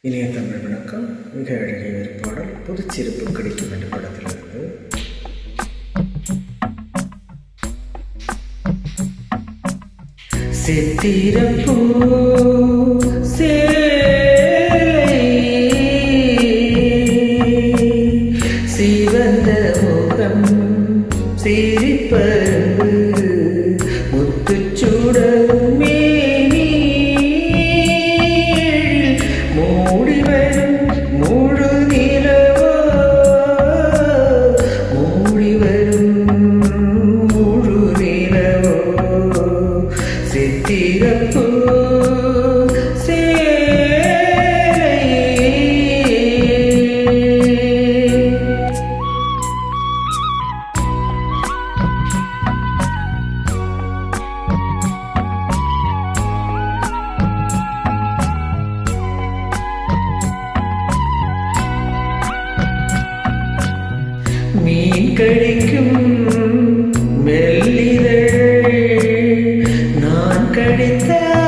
இனிய தமிழ் வணக்கம். மிக அழகிய ஒரு பாடல். புதுச்சிருப்பு கிடைக்கும் என்ற படத்திலிருந்து. சித்திரப்பூ சே கழிக்கும் மெல்லிதழ் நான் கடித்தாலாகாதா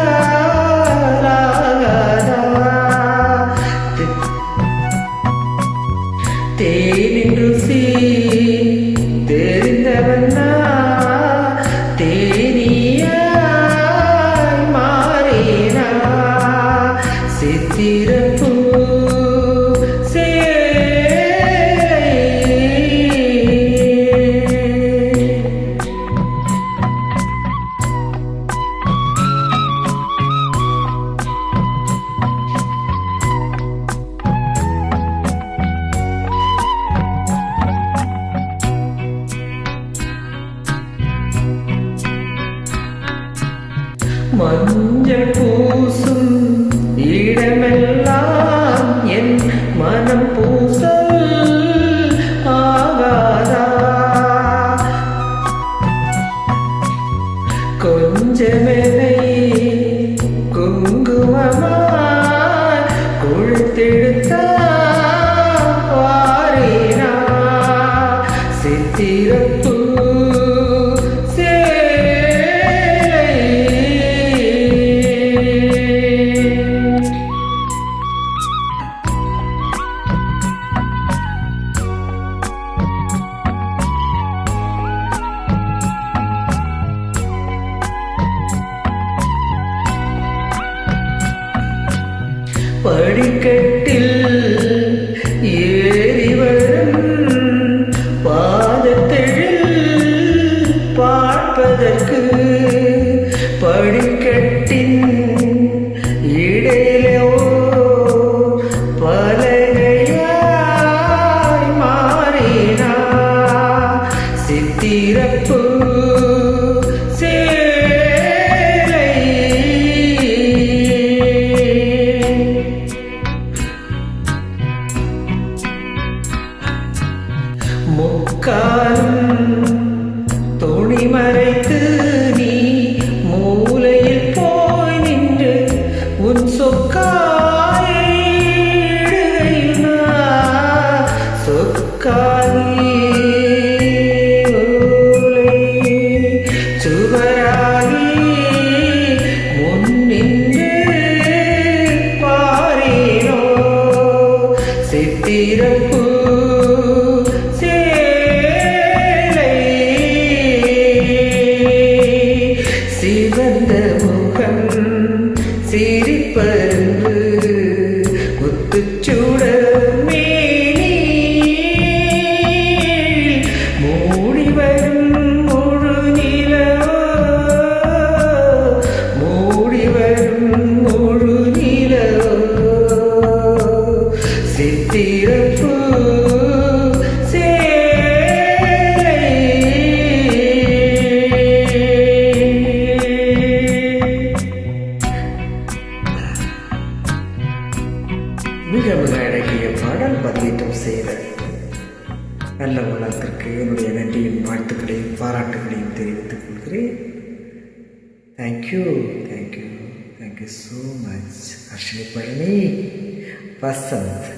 தேனின் ருசி தெரிந்தவன் நான் தேனியாய் மாறினா. சித்திரப்பூ மஞ்சள் பூசும் இடமெல்லாம் என் மனம் பூசல் ஆகாதா? கொஞ்சமே குங்குமமா குழுத்தெடுத்தா படிக்கட்டில் ஏறி வரும் பாதத்தெழில் பார்ப்பதற்கு படிக்கட்டில் முக்காலும் துணி மறைத்து Even then. மிக மிக அழகிய பாடல் பதிலீட்டம் செய்த நல்ல உள்ளத்திற்கு என்னுடைய நன்றியின் வாழ்த்துக்களையும் பாராட்டுகளையும் தெரிவித்துக் கொள்கிறேன். Thank you thank you thank you so much Arshini Palani Vasanth.